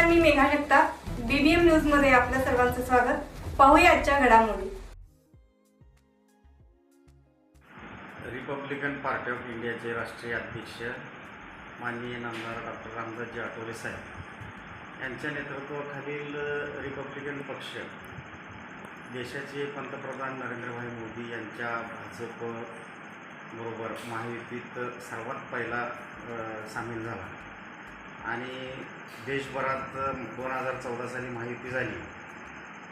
नमस्कार मी मेघा जगताप. बीबीएम न्यूजमध्ये आपल्या सर्वांचं स्वागत. पाहूया आजच्या घडामोडी. रिपब्लिकन पार्टी ऑफ इंडियाचे राष्ट्रीय अध्यक्ष माननीय नामदार डॉक्टर रामदासजी आठवले साहेब यांच्या नेतृत्वाखालील रिपब्लिकन पक्ष देशाचे पंतप्रधान नरेंद्रभाई मोदी यांच्या भाजप बरोबर महायुतीत सर्वात पहिला सामील झाला. आणि देशभरात दोन हजार चौदा साली महायुती झाली.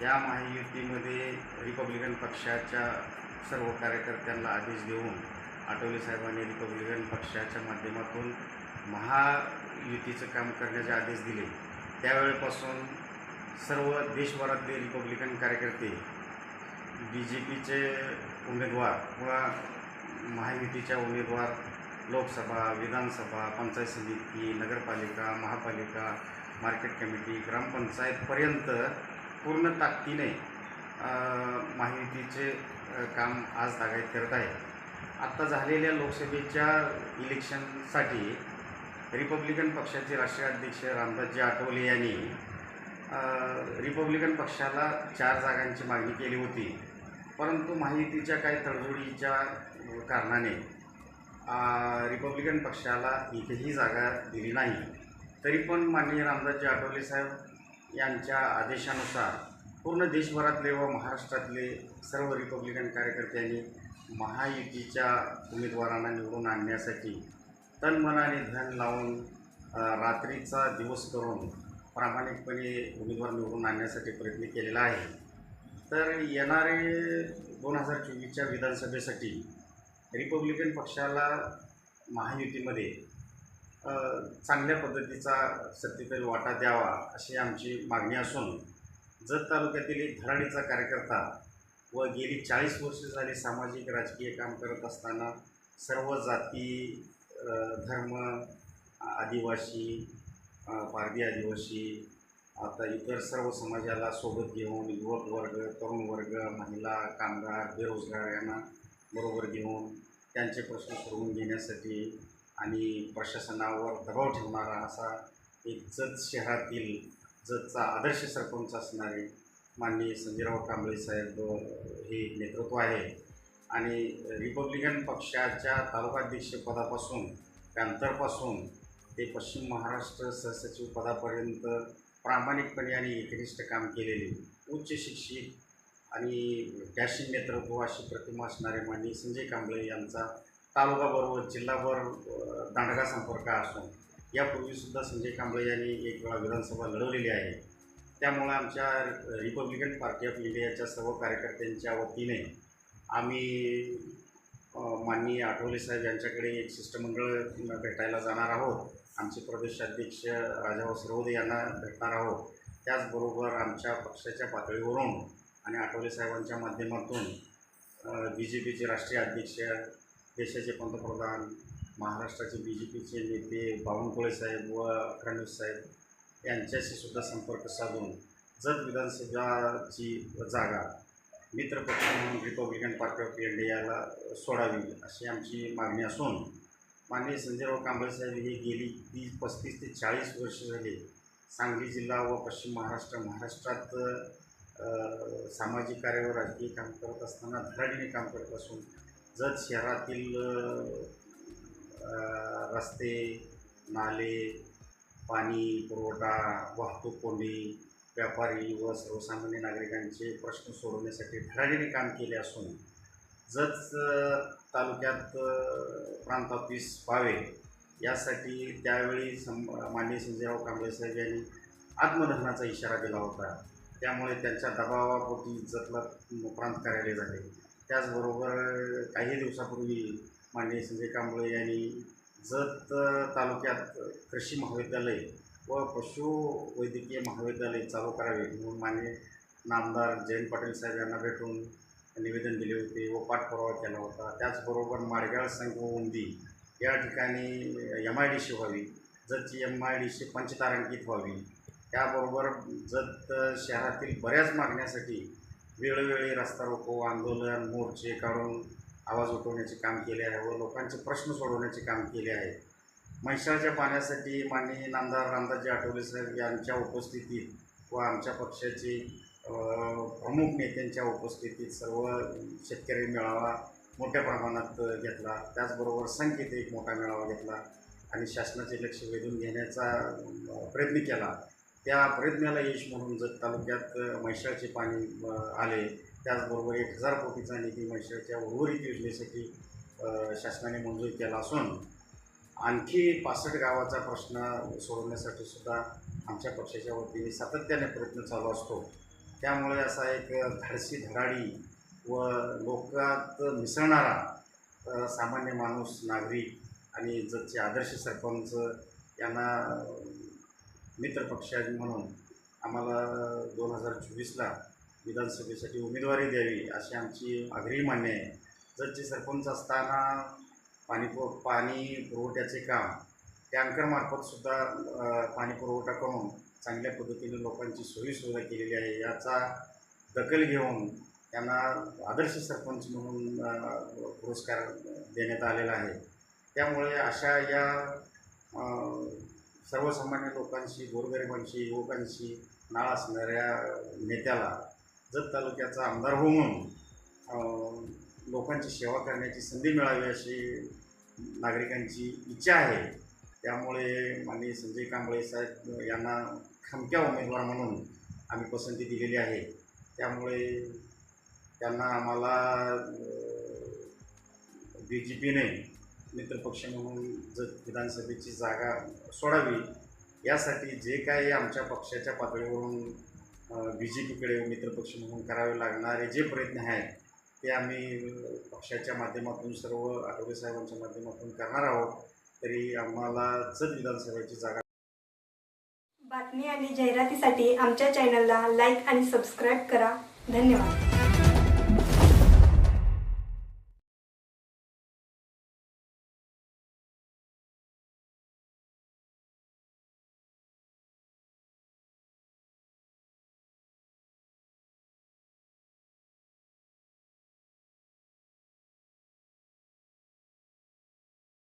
या महायुतीमध्ये रिपब्लिकन पक्षाच्या सर्व कार्यकर्त्यांना आदेश देऊन आठवले साहेबांनी रिपब्लिकन पक्षाच्या माध्यमातून महायुतीचं काम करण्याचे आदेश दिले. त्यावेळेपासून सर्व देशभरातले रिपब्लिकन कार्यकर्ते बी जे पीचे उमेदवार किंवा महायुतीच्या उमेदवार लोकसभा विधानसभा पंचायत समिती नगरपालिका महापालिका मार्केट कमिटी ग्रामपंचायतपर्यंत पूर्ण ताकदीने माहितीचे काम आज तागायत करत आहे. आत्ता झालेल्या लोकसभेच्या इलेक्शनसाठी रिपब्लिकन पक्षाचे राष्ट्रीय अध्यक्ष रामदासजी आठवले यांनी रिपब्लिकन पक्षाला चार जागांची मागणी केली होती. परंतु माहितीच्या काही तडजोडीच्या कारणाने रिपब्लिकन पक्षाला एकही जागा दिली नाही. तरी पण माननीय रामदासजी आठवले साहेब यांच्या आदेशानुसार पूर्ण देशभरातले व महाराष्ट्रातले सर्व रिपब्लिकन कार्यकर्त्यांनी महायुतीच्या उमेदवारांना निवडून आणण्यासाठी तनमनाने धन लावून रात्रीचा दिवस करून प्रामाणिकपणे उमेदवार निवडून आणण्यासाठी प्रयत्न केलेला आहे. तर येणारे दोन हजार चोवीसच्या विधानसभेसाठी रिपब्लिकन पक्षाला महायुतीमध्ये चांगल्या पद्धतीचा सत्तेतील वाटा द्यावा अशी आमची मागणी असून जत तालुक्यातील एक धराडीचा कार्यकर्ता व गेली चाळीस वर्ष झाली सामाजिक राजकीय काम करत असताना सर्व जाती धर्म आदिवासी पारदी आदिवासी आता इतर सर्व समाजाला सोबत घेऊन युवक वर्ग तरुण वर्ग महिला कामगार बेरोजगार यांना बरोबर घेऊन त्यांचे प्रश्न सोडवून घेण्यासाठी आणि प्रशासनावर दबाव ठेवणारा असा एक जत शहरातील जतचा आदर्श सरपंच असणारे माननीय संजयराव कांबळे साहेब हे नेतृत्व आहे. आणि रिपब्लिकन पक्षाच्या तालुकाध्यक्षपदापासून पॅन्थरपासून ते पश्चिम महाराष्ट्र सहसचिव पदापर्यंत प्रामाणिकपणे आणि एकनिष्ठ काम केलेले उच्च शिक्षित आणि डॅशिंग नेतृत्व अशी प्रतिमा असणारे माननीय संजय कांबळे यांचा तालुकाबरोबर जिल्हाभर दांडगा संपर्क असून यापूर्वीसुद्धा संजय कांबळे यांनी एक वेळा विधानसभा लढवलेली आहे. त्यामुळे आमच्या रिपब्लिकन पार्टी ऑफ इंडियाच्या सर्व कार्यकर्त्यांच्या वतीने आम्ही माननीय आठवले साहेब यांच्याकडे एक शिष्टमंडळ भेटायला जाणार आहोत. आमचे प्रदेशाध्यक्ष राजाभाऊ सरवदे यांना भेटणार आहोत. त्याचबरोबर आमच्या पक्षाच्या पातळीवरून आणि आठवले साहेबांच्या माध्यमातून बी जे पीचे राष्ट्रीय अध्यक्ष देशाचे पंतप्रधान महाराष्ट्राचे बी जे पीचे नेते बावनकुळे साहेब व फडणवीस साहेब यांच्याशी सुद्धा संपर्क साधून जत विधानसभाची जागा मित्रपक्ष म्हणून रिपब्लिकन पार्टी ऑफ इंडियाला सोडावी अशी आमची मागणी असून माननीय संजयराव कांबळे साहेब हे गेली तीस पस्तीस ते चाळीस वर्ष झाले सांगली जिल्हा व पश्चिम महाराष्ट्र महाराष्ट्रात सामाजिक कार्यावर राजकीय काम करत असताना धडाडीने काम करत असून जत शहरातील रस्ते नाले पाणी पुरवठा वाहतूक कोंडी व्यापारी व सर्वसामान्य नागरिकांचे प्रश्न सोडवण्यासाठी धडाडीने काम केले असून जत तालुक्यात प्रांत ऑफिस व्हावे यासाठी त्यावेळी सं माननीय संजयराव कांबळे साहेब यांनी आत्मदहनाचा इशारा दिला होता. त्यामुळे त्यांच्या दबावापोटी जतला प्रांत कार्यालय झाले. त्याचबरोबर काही दिवसापूर्वी माननीय संजय कांबळे यांनी जत तालुक्यात कृषी महाविद्यालय व पशु वैद्यकीय महाविद्यालय चालू करावे म्हणून माननीय नामदार जयंत पाटील साहेब यांना भेटून निवेदन दिले होते व पाठपुरावा केला होता. त्याचबरोबर माडगाळ संघ उंदी या ठिकाणी एम आय डी सी व्हावी जतची एम आय डी सी पंचतारांकित व्हावी. त्याबरोबर जत शहरातील बऱ्याच मागण्यासाठी वेळोवेळी रस्ता रोको आंदोलन मोर्चे काढून आवाज उठवण्याचे काम केले आहे व लोकांचे प्रश्न सोडवण्याचे काम केले आहे. म्हैसाळच्या पाण्यासाठी माननीय नामदार रामदासजी आठवले साहेब यांच्या उपस्थितीत व आमच्या पक्षाचे प्रमुख नेत्यांच्या उपस्थितीत सर्व शेतकरी मेळावा मोठ्या प्रमाणात घेतला. त्याचबरोबर संख्येत एक मोठा मेळावा घेतला आणि शासनाचे लक्ष वेधून घेण्याचा प्रयत्न केला. त्या प्रयत्नाला यश म्हणून जत तालुक्यात अ, पाणी आले त्याचबरोबर एक हजार कोटीचा निधी म्हैशाळच्या उर्वरित योजनेसाठी शासनाने मंजूर केला असून आणखी पासष्ट गावाचा प्रश्न सोडवण्यासाठी सुद्धा आमच्या पक्षाच्या वतीने सातत्याने प्रयत्न चालू असतो. त्यामुळे असा एक धाडसी धडाडी व लोकात मिसळणारा सामान्य माणूस नागरिक आणि जतचे आदर्श सरपंच यांना अ, मित्रपक्ष म्हणून आम्हाला दोन हजार चोवीसला विधानसभेसाठी उमेदवारी द्यावी अशी आमची आग्रही मान्य आहे. जतचे सरपंच असताना पाणी पु पाणी पुरवठ्याचे काम टँकरमार्फतसुद्धा पाणी पुरवठा करून चांगल्या पद्धतीने लोकांची सोयीसुविधा केलेली आहे. याचा दखल घेऊन त्यांना आदर्श सरपंच म्हणून पुरस्कार देण्यात आलेला आहे. त्यामुळे अशा या सर्वसामान्य लोकांशी गोरगरिबांशी युवकांशी नाळ असणाऱ्या नेत्याला जत तालुक्याचा आमदार होऊन लोकांची सेवा करण्याची संधी मिळावी अशी नागरिकांची इच्छा आहे. त्यामुळे माननीय संजय कांबळे साहेब यांना खमक्या उमेदवार म्हणून आम्ही पसंती दिलेली आहे. त्यामुळे त्यांना आम्हाला बी जे पीने मित्रपक्ष म्हणून जर विधानसभेची जागा सोडावी यासाठी जे काही आमच्या पक्षाच्या पातळीवरून बी जे पीकडे मित्रपक्ष म्हणून करावे लागणारे जे प्रयत्न आहेत ते आम्ही पक्षाच्या माध्यमातून सर्व आठवले साहेबांच्या माध्यमातून करणार आहोत. तरी आम्हाला जर विधानसभेची जागा बातमी आणि जाहिरातीसाठी आमच्या चॅनलला लाईक आणि सबस्क्राईब करा. धन्यवाद.